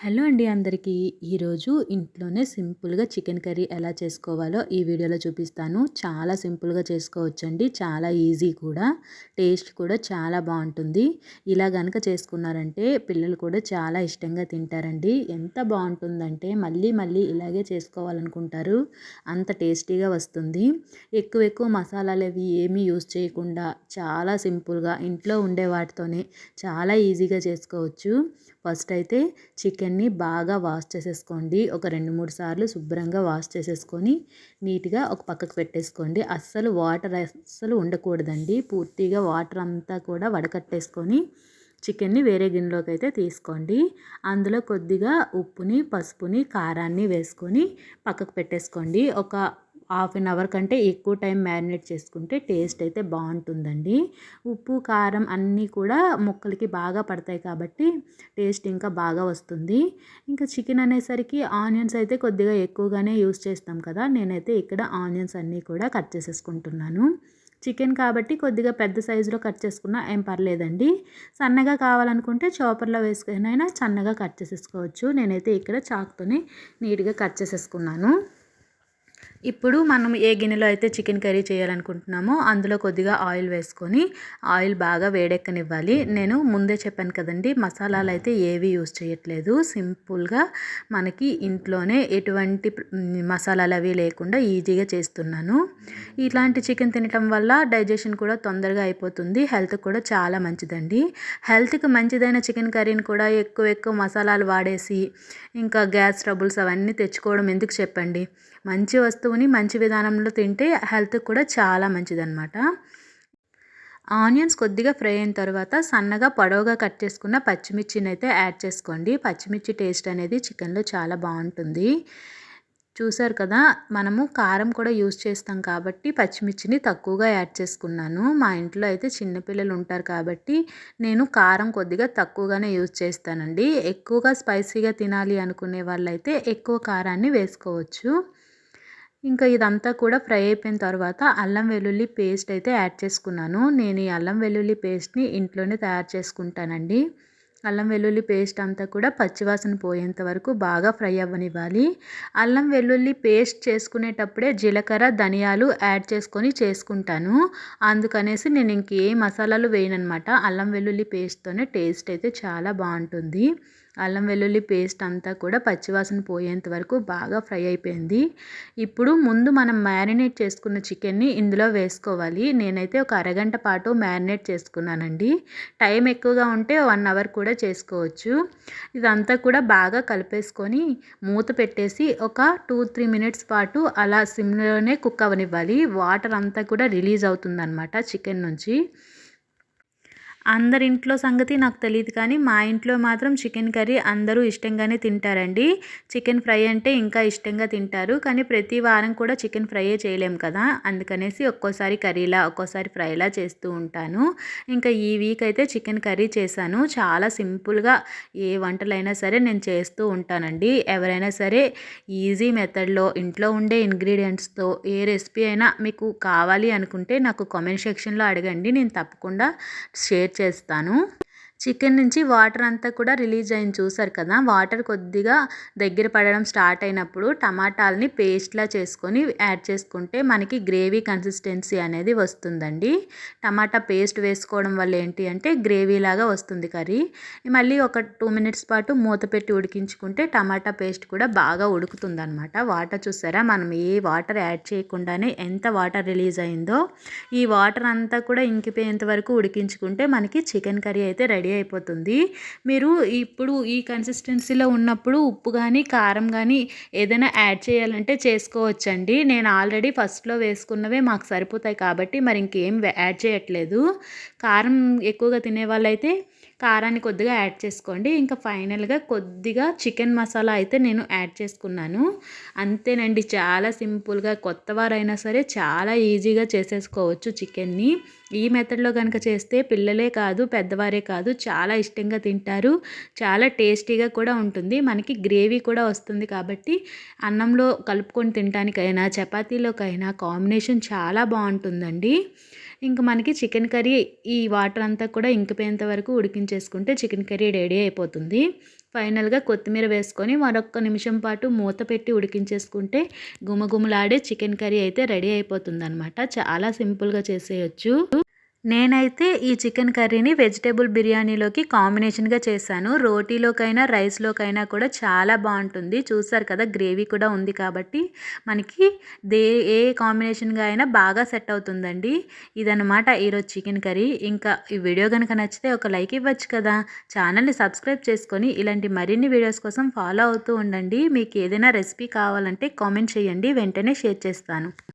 Hello అండి అందరికీ. ఈరోజు ఇంట్లోనే సింపుల్గా చికెన్ కర్రీ ఎలా చేసుకోవాలో ఈ వీడియోలో చూపిస్తాను. చాలా సింపుల్గా చేసుకోవచ్చండి. చాలా ఈజీ కూడా. టేస్ట్ కూడా చాలా బాగుంటుంది. ఇలా కనుక చేసుకున్నారంటే పిల్లలు కూడా చాలా ఇష్టంగా తింటారండి. ఎంత బాగుంటుందంటే మళ్ళీ మళ్ళీ ఇలాగే చేసుకోవాలనుకుంటారు. అంత టేస్టీగా వస్తుంది. ఎక్కువ ఎక్కువ మసాలాలు అవి ఏమీ యూజ్ చేయకుండా చాలా సింపుల్గా ఇంట్లో ఉండే వాటితోనే చాలా ఈజీగా చేసుకోవచ్చు. ఫస్ట్ అయితే చికెన్ని బాగా వాష్ చేసేసుకోండి. ఒక రెండు మూడు సార్లు శుభ్రంగా వాష్ చేసేసుకొని నీట్గా ఒక పక్కకు పెట్టేసుకోండి. అస్సలు వాటర్ అస్సలు ఉండకూడదండి. పూర్తిగా వాటర్ అంతా కూడా వడకట్టేసుకొని చికెన్ని వేరే గిన్నెలోకి అయితే తీసుకోండి. అందులో కొద్దిగా ఉప్పుని పసుపుని కారాన్ని వేసుకొని పక్కకు పెట్టేసుకోండి. ఒక హాఫ్ అన్ అవర్ కంటే ఎక్కువ టైం మ్యారినేట్ చేసుకుంటే టేస్ట్ అయితే బాగుంటుందండి. ఉప్పు కారం అన్నీ కూడా ముక్కలకి బాగా పడతాయి కాబట్టి టేస్ట్ ఇంకా బాగా వస్తుంది. ఇంకా చికెన్ అనేసరికి ఆనియన్స్ అయితే కొద్దిగా ఎక్కువగానే యూస్ చేస్తాం కదా నేనైతే ఇక్కడ ఆనియన్స్ అన్నీ కూడా కట్ చేసేసుకుంటున్నాను. చికెన్ కాబట్టి కొద్దిగా పెద్ద సైజులో కట్ చేసుకున్నా ఏం పర్లేదండి. సన్నగా కావాలనుకుంటే చాపర్లో వేసుకునైనా సన్నగా కట్ చేసేసుకోవచ్చు. నేనైతే ఇక్కడ చాక్తోనే నీట్గా కట్ చేసేసుకున్నాను. ఇప్పుడు మనం ఏ గిన్నెలో అయితే చికెన్ కర్రీ చేయాలనుకుంటున్నామో అందులో కొద్దిగా ఆయిల్ వేసుకొని ఆయిల్ బాగా వేడెక్కనివ్వాలి. నేను ముందే చెప్పాను కదండి మసాలాలు అయితే ఏవి యూస్ చేయట్లేదు. సింపుల్గా మనకి ఇంట్లోనే ఎటువంటి మసాలాలు అవి లేకుండా ఈజీగా చేస్తున్నాను. ఇలాంటి చికెన్ తినటం వల్ల డైజెషన్ కూడా తొందరగా అయిపోతుంది. హెల్త్ కూడా చాలా మంచిదండి. హెల్త్కి మంచిదైన చికెన్ కర్రీని కూడా ఎక్కువ ఎక్కువ మసాలాలు వాడేసి ఇంకా గ్యాస్ ట్రబుల్స్ అవన్నీ తెచ్చుకోవడం ఎందుకు చెప్పండి? మంచి వస్తువు వస్తువుని మంచి విధానంలో తింటే హెల్త్ కూడా చాలా మంచిదన్నమాట. ఆనియన్స్ కొద్దిగా ఫ్రై అయిన తర్వాత సన్నగా పొడవుగా కట్ చేసుకున్న పచ్చిమిర్చిని అయితే యాడ్ చేసుకోండి. పచ్చిమిర్చి టేస్ట్ అనేది చికెన్లో చాలా బాగుంటుంది. చూసారు కదా మనము కారం కూడా యూస్ చేస్తాం కాబట్టి పచ్చిమిర్చిని తక్కువగా యాడ్ చేసుకున్నాను. మా ఇంట్లో అయితే చిన్నపిల్లలు ఉంటారు కాబట్టి నేను కారం కొద్దిగా తక్కువగానే యూస్ చేస్తానండి. ఎక్కువగా స్పైసీగా తినాలి అనుకునే వాళ్ళైతే ఎక్కువ కారాన్ని వేసుకోవచ్చు. ఇంకా ఇదంతా కూడా ఫ్రై అయిపోయిన తర్వాత అల్లం వెల్లుల్లి పేస్ట్ అయితే యాడ్ చేసుకున్నాను. నేను ఈ అల్లం వెల్లుల్లి పేస్ట్ని ఇంట్లోనే తయారు చేసుకుంటానండి. అల్లం వెల్లుల్లి పేస్ట్ అంతా కూడా పచ్చివాసన పోయేంత వరకు బాగా ఫ్రై అవ్వనివ్వాలి. అల్లం వెల్లుల్లి పేస్ట్ చేసుకునేటప్పుడే జీలకర్ర ధనియాలు యాడ్ చేసుకొని చేసుకుంటాను. అందుకనేసి నేను ఇంకే మసాలాలు వేయనమాట అల్లం వెల్లుల్లి పేస్ట్తోనే టేస్ట్ అయితే చాలా బాగుంటుంది. అల్లం వెల్లుల్లి పేస్ట్ అంతా కూడా పచ్చివాసన పోయేంత వరకు బాగా ఫ్రై అయిపోయింది. ఇప్పుడు ముందు మనం మ్యారినేట్ చేసుకున్న చికెన్ని ఇందులో వేసుకోవాలి. నేనైతే ఒక అరగంట పాటు మ్యారినేట్ చేసుకున్నానండి. టైం ఎక్కువగా ఉంటే వన్ అవర్ కూడా చేసుకోవచ్చు. ఇదంతా కూడా బాగా కలిపేసుకొని మూత పెట్టేసి ఒక టూ త్రీ మినిట్స్ పాటు అలా సిమ్లోనే కుక్ అవనివ్వాలి వాటర్ అంతా కూడా రిలీజ్ అవుతుందన్నమాట చికెన్ నుంచి. అందరి ఇంట్లో సంగతి నాకు తెలియదు కానీ మా ఇంట్లో మాత్రం చికెన్ కర్రీ అందరూ ఇష్టంగానే తింటారండి. చికెన్ ఫ్రై అంటే ఇంకా ఇష్టంగా తింటారు. కానీ ప్రతి వారం కూడా చికెన్ ఫ్రైయే చేయలేము కదా. అందుకనేసి ఒక్కోసారి కర్రీలా ఒక్కోసారి ఫ్రైలా చేస్తూ ఉంటాను. ఇంకా ఈ వీక్ అయితే చికెన్ కర్రీ చేశాను. చాలా సింపుల్గా ఏ వంటలైనా సరే నేను చేస్తూ ఉంటానండి. ఎవరైనా సరే ఈజీ మెథడ్లో ఇంట్లో ఉండే ఇంగ్రీడియంట్స్తో ఏ రెసిపీ అయినా మీకు కావాలి అనుకుంటే నాకు కామెంట్ సెక్షన్లో అడగండి. నేను తప్పకుండా షేర్ చేస్తాను చికెన్ నుంచి వాటర్ అంతా కూడా రిలీజ్ అయింది. చూసారు కదా వాటర్ కొద్దిగా దగ్గర పడడం స్టార్ట్ అయినప్పుడు టమాటాలని పేస్ట్లా చేసుకొని యాడ్ చేసుకుంటే మనకి గ్రేవీ కన్సిస్టెన్సీ అనేది వస్తుందండి. టమాటా పేస్ట్ వేసుకోవడం వల్ల ఏంటి అంటే గ్రేవీ లాగా వస్తుంది కర్రీ. మళ్ళీ ఒక టూ మినిట్స్ పాటు మూత పెట్టి ఉడికించుకుంటే టమాటా పేస్ట్ కూడా బాగా ఉడుకుతుంది అనమాట వాటర్ చూసారా మనం ఏ వాటర్ యాడ్ చేయకుండానే ఎంత వాటర్ రిలీజ్ అయిందో. ఈ వాటర్ అంతా కూడా ఇంకిపోయేంత వరకు ఉడికించుకుంటే మనకి చికెన్ కర్రీ అయితే రెడీ రెడీ అయిపోతుంది. మీరు ఇప్పుడు ఈ కన్సిస్టెన్సీలో ఉన్నప్పుడు ఉప్పు కానీ కారం కానీ ఏదైనా యాడ్ చేయాలంటే చేసుకోవచ్చండి. నేను ఆల్రెడీ ఫస్ట్లో వేసుకున్నవే మాకు సరిపోతాయి కాబట్టి మరి ఇంకేం యాడ్ చేయట్లేదు. కారం ఎక్కువగా తినే వాళ్ళైతే కారాన్ని కొద్దిగా యాడ్ చేసుకోండి. ఇంకా ఫైనల్గా కొద్దిగా చికెన్ మసాలా అయితే నేను యాడ్ చేసుకున్నాను. అంతేనండి చాలా సింపుల్గా కొత్త వారైనా సరే చాలా ఈజీగా చేసేసుకోవచ్చు చికెన్ని. ఈ మెథడ్లో కనుక చేస్తే పిల్లలే కాదు పెద్దవారే కాదు చాలా ఇష్టంగా తింటారు. చాలా టేస్టీగా కూడా ఉంటుంది. మనకి గ్రేవీ కూడా వస్తుంది కాబట్టి అన్నంలో కలుపుకొని తినడానికైనా చపాతీలోకైనా కాంబినేషన్ చాలా బాగుంటుందండి. ఇంకా మనకి చికెన్ కర్రీ ఈ వాటర్ అంతా కూడా ఇంకిపోయేంత వరకు ఉడికించేసుకుంటే చికెన్ కర్రీ రెడీ అయిపోతుంది. ఫైనల్గా కొత్తిమీర వేసుకొని మరొక నిమిషం పాటు మూత పెట్టి ఉడికించేసుకుంటే గుమగుమలాడే చికెన్ కర్రీ అయితే రెడీ అయిపోతుంది అనమాట చాలా సింపుల్గా చేసేయచ్చు. నేనైతే ఈ చికెన్ కర్రీని వెజిటేబుల్ బిర్యానీలోకి కాంబినేషన్గా చేశాను. రోటీలోకైనా రైస్లోకైనా కూడా చాలా బాగుంటుంది. చూసారు కదా గ్రేవీ కూడా ఉంది కాబట్టి మనకి దే ఏ కాంబినేషన్గా అయినా బాగా సెట్ అవుతుందండి. ఇదనమాట ఈరోజు చికెన్ కర్రీ. ఇంకా ఈ వీడియో కనుక నచ్చితే ఒక లైక్ ఇవ్వచ్చు కదా. ఛానల్ని సబ్స్క్రైబ్ చేసుకొని ఇలాంటి మరిన్ని వీడియోస్ కోసం ఫాలో అవుతూ ఉండండి. మీకు ఏదైనా రెసిపీ కావాలంటే కామెంట్ చేయండి. వెంటనే షేర్ చేస్తాను.